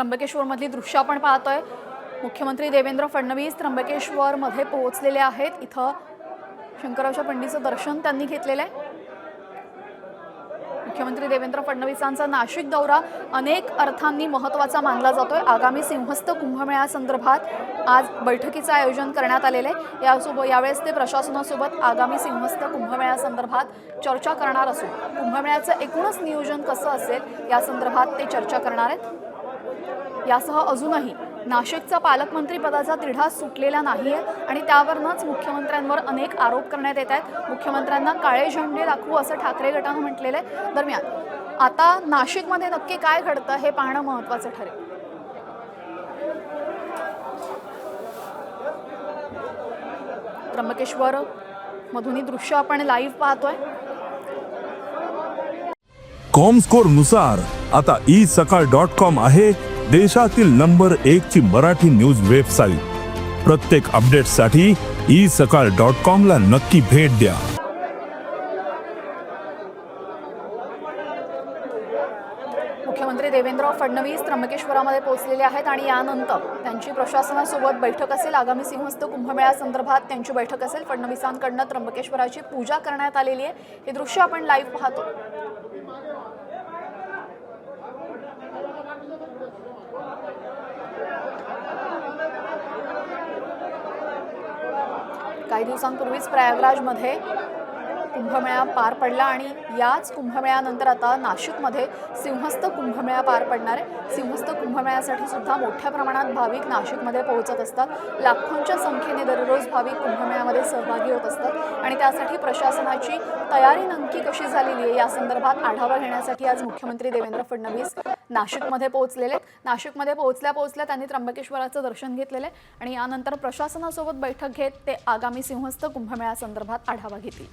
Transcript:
त्र्यंबकेश्वरमधली दृश्य आपण पाहतोय. मुख्यमंत्री देवेंद्र फडणवीस त्र्यंबकेश्वरमध्ये पोहोचलेले आहेत. इथं शंकराच्या पंडीचं दर्शन त्यांनी घेतलेलं आहे. मुख्यमंत्री देवेंद्र फडणवीसांचा नाशिक दौरा अनेक अर्थांनी महत्त्वाचा मानला जातोय. आगामी सिंहस्थ कुंभमेळ्यासंदर्भात आज बैठकीचं आयोजन करण्यात आलेलं आहे. यासोबत यावेळेस ते प्रशासनासोबत आगामी सिंहस्थ कुंभमेळ्यासंदर्भात चर्चा करणार असून कुंभमेळ्याचं एकूणच नियोजन कसं असेल या संदर्भात ते चर्चा करणार आहेत. यासह अजूनही नाशिकचा पालकमंत्री पदाचा तिढा सुटलेला नाहीये आणि त्यावरनंच मुख्यमंत्र्यांवर अनेक आरोप करण्यात येत आहेत. मुख्यमंत्र्यांना काळे झेंडे दाखवू असं ठाकरे गटानं म्हटलेलं. आहे दरम्यान आता नाशिकमध्ये नक्की काय घडतं हे पाहणं महत्त्वाचं ठरेल. त्र्यंबकेश्वर मधूनही दृश्य आपण लाईव्ह पाहतोय. कॉमस्कोरनुसार आता ई सकाळ डॉट कॉम आहे. देशातील नंबर एक ची मराठी न्यूज वेबसाईट. प्रत्येक अपडेटसाठी ई सकाळ डॉट कॉम ला नक्की भेट द्या. मुख्यमंत्री देवेंद्र फडणवीस त्र्यंबकेश्वरामध्ये पोहोचलेले आहेत आणि यानंतर त्यांची प्रशासनासोबत बैठक असेल. आगामी सिंहस्थ कुंभमेळ्यासंदर्भात त्यांची बैठक असेल. फडणवीसांकडनं त्र्यंबकेश्वराची पूजा करण्यात आलेली आहे. हे दृश्य आपण लाईव्ह पाहतो. काही दिवसांपूर्वीच प्रयागराजमध्ये कुंभमेळा पार पडला आणि याच कुंभमेळ्यानंतर आता नाशिकमध्ये सिंहस्थ कुंभमेळा पार पडणार आहे. सिंहस्थ कुंभमेळ्यासाठी सुद्धा मोठ्या प्रमाणात भाविक नाशिकमध्ये पोहोचत असतात. लाखोंच्या संख्येने दररोज भाविक कुंभमेळ्यामध्ये सहभागी होत असतात आणि त्यासाठी प्रशासनाची तयारी नक्की कशी झालेली आहे या संदर्भात आढावा घेण्यासाठी आज मुख्यमंत्री देवेंद्र फडणवीस नाशिकमध्ये पोहोचलेले नाशिकमध्ये पोहोचल्या पोहोचल्या त्यांनी त्र्यंबकेश्वराचं दर्शन घेतलेलं आहे आणि यानंतर प्रशासनासोबत बैठक घेत ते आगामी सिंहस्थ कुंभमेळ्यासंदर्भात आढावा घेतील.